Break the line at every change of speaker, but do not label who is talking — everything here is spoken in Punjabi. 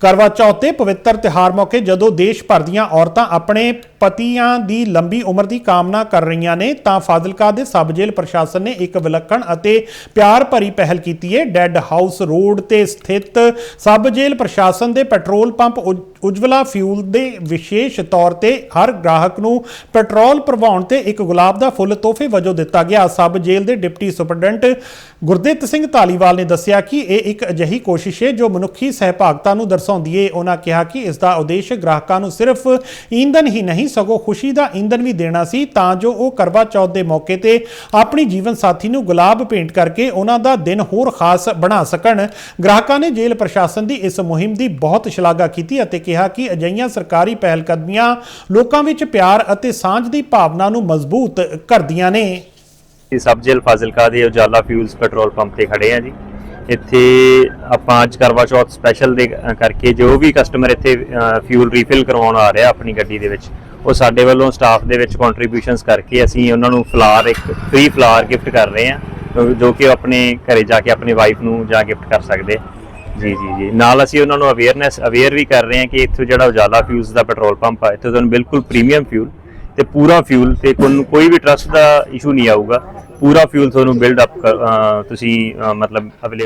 ਕਰਵਾ ਚੌਥ ਦੇ ਪਵਿੱਤਰ ਤਿਹਾਰ ਮੌਕੇ ਜਦੋਂ ਦੇਸ਼ ਭਰ ਦੀਆਂ ਔਰਤਾਂ ਆਪਣੇ ਪਤੀਆਂ ਦੀ ਲੰਬੀ ਉਮਰ ਦੀ ਕਾਮਨਾ ਕਰ ਰਹੀਆਂ ਨੇ, ਤਾਂ ਫਾਜ਼ਿਲਕਾ ਦੇ ਸਬ ਜੇਲ੍ਹ ਪ੍ਰਸ਼ਾਸਨ ਨੇ ਇੱਕ ਵਿਲੱਖਣ ਅਤੇ ਪਿਆਰ ਭਰੀ ਪਹਿਲ ਕੀਤੀ ਹੈ ਡੈੱਡ ਹਾਊਸ ਰੋਡ ਤੇ ਸਥਿਤ ਸਬ ਜੇਲ੍ਹ ਪ੍ਰਸ਼ਾਸਨ ਦੇ ਪੈਟਰੋਲ ਪੰਪ ਉਜਵਲਾ ਫਿਊਲ ਦੇ ਵਿਸ਼ੇਸ਼ ਤੌਰ ਤੇ ਹਰ ਗ੍ਰਾਹਕ ਨੂੰ ਪੈਟਰੋਲ ਭਰਵਾਉਣ ਤੇ ਇੱਕ ਗੁਲਾਬ ਦਾ ਫੁੱਲ ਤੋਹਫੇ ਵਜੋਂ ਦਿੱਤਾ ਗਿਆ। ਸਬ ਜੇਲ੍ਹ ਦੇ ਡਿਪਟੀ ਸੁਪਰਡੈਂਟ ਗੁਰਦਿੱਤ ਸਿੰਘ ਧਾਲੀਵਾਲ ਨੇ ਦੱਸਿਆ ਕਿ ਇਹ ਇੱਕ ਅਜਿਹੀ ਕੋਸ਼ਿਸ਼ ਹੈ ਜੋ ਮਨੁੱਖੀ ਸਹਿਭਾਗਤਾ ਨੂੰ ਦਰਸਾਉਂਦੀ ਹੈ ਉਹਨਾਂ ਕਿਹਾ ਕਿ ਇਸ ਦਾ ਉਦੇਸ਼ ਗ੍ਰਾਹਕਾਂ ਨੂੰ ਸਿਰਫ ਈਂਧਨ ਹੀ ਨਹੀਂ, ਸਗੋਂ ਖੁਸ਼ੀ ਦਾ ਈਂਧਨ ਵੀ ਦੇਣਾ ਸੀ, ਤਾਂ ਜੋ ਉਹ ਕਰਵਾ ਚੌਥ ਦੇ ਮੌਕੇ ਤੇ ਆਪਣੀ ਜੀਵਨ ਸਾਥੀ ਨੂੰ ਗੁਲਾਬ ਭੇਂਟ ਕਰਕੇ ਉਹਨਾਂ ਦਾ ਦਿਨ ਹੋਰ ਖਾਸ ਬਣਾ ਸਕਣ। ਗ੍ਰਾਹਕਾਂ ਨੇ ਜੇਲ੍ਹ ਪ੍ਰਸ਼ਾਸਨ ਦੀ ਇਸ ਮੁਹਿੰਮ ਦੀ ਬਹੁਤ ਸ਼ਲਾਘਾ ਕੀਤੀ ਅਤੇ ਕਿਹਾ ਕਿ ਅਜਿਹੀਆਂ ਸਰਕਾਰੀ ਪਹਿਲਕਦਮੀਆਂ ਲੋਕਾਂ ਵਿੱਚ ਪਿਆਰ ਅਤੇ ਸਾਂਝ ਦੀ ਭਾਵਨਾ ਨੂੰ ਮਜ਼ਬੂਤ ਕਰਦੀਆਂ ਨੇ।
ਇਹ ਸਬ ਜੇਲ੍ਹ ਫਾਜ਼ਿਲਕਾ ਦੇ ਉਜਾਲਾ ਫਿਊਲਸ ਪੈਟਰੋਲ ਪੰਪ ਤੇ ਖੜੇ ਆ ਜੀ। ਇੱਥੇ ਆਪਾਂ ਅੱਜ ਕਰਵਾ ਚੌਥ ਸਪੈਸ਼ਲ ਦੇ ਕਰਕੇ ਜੋ ਵੀ ਕਸਟਮਰ ਇੱਥੇ ਫਿਊਲ ਰੀਫਿਲ ਕਰਵਾਉਣ ਆ ਰਿਹਾ ਆਪਣੀ ਗੱਡੀ ਦੇ ਵਿੱਚ, ਉਹ ਸਾਡੇ ਵੱਲੋਂ ਸਟਾਫ ਦੇ ਵਿੱਚ ਕੰਟਰੀਬਿਊਸ਼ਨਸ ਕਰਕੇ ਅਸੀਂ ਉਹਨਾਂ ਨੂੰ ਫਲਾਰ ਇੱਕ ਫ੍ਰੀ ਫਲਾਰ ਗਿਫਟ ਕਰ ਰਹੇ ਹਾਂ ਜੋ ਕਿ ਉਹ ਆਪਣੇ ਘਰੇ ਜਾ ਕੇ ਆਪਣੀ ਵਾਈਫ ਨੂੰ ਜਾ ਗਿਫਟ ਕਰ ਸਕਦੇ ਜੀ ਜੀ ਜੀ। ਨਾਲ ਅਸੀਂ ਉਹਨਾਂ ਨੂੰ ਅਵੇਅਰਨੈਸ ਅਵੇਅਰ ਵੀ ਕਰ ਰਹੇ ਹਾਂ ਕਿ ਇੱਥੋਂ ਜਿਹੜਾ ਉਜਾਲਾ ਫਿਊਜ਼ ਦਾ ਪੈਟਰੋਲ ਪੰਪ ਆ, ਇੱਥੇ ਤੁਹਾਨੂੰ ਬਿਲਕੁਲ ਪ੍ਰੀਮੀਅਮ ਫਿਊਲ ਤੇ ਪੂਰਾ ਫਿਊਲ ਤੇ ਤੁਹਾਨੂੰ ਕੋਈ ਵੀ ਟਰਸਟ ਦਾ ਇਸ਼ੂ ਨਹੀਂ ਆਊਗਾ। ਪੂਰਾ ਫਿਊਲ ਤੁਹਾਨੂੰ ਬਿਲਡ ਅਪ ਤੁਸੀਂ ਮਤਲਬ ਅਵੇਲੇਬਲ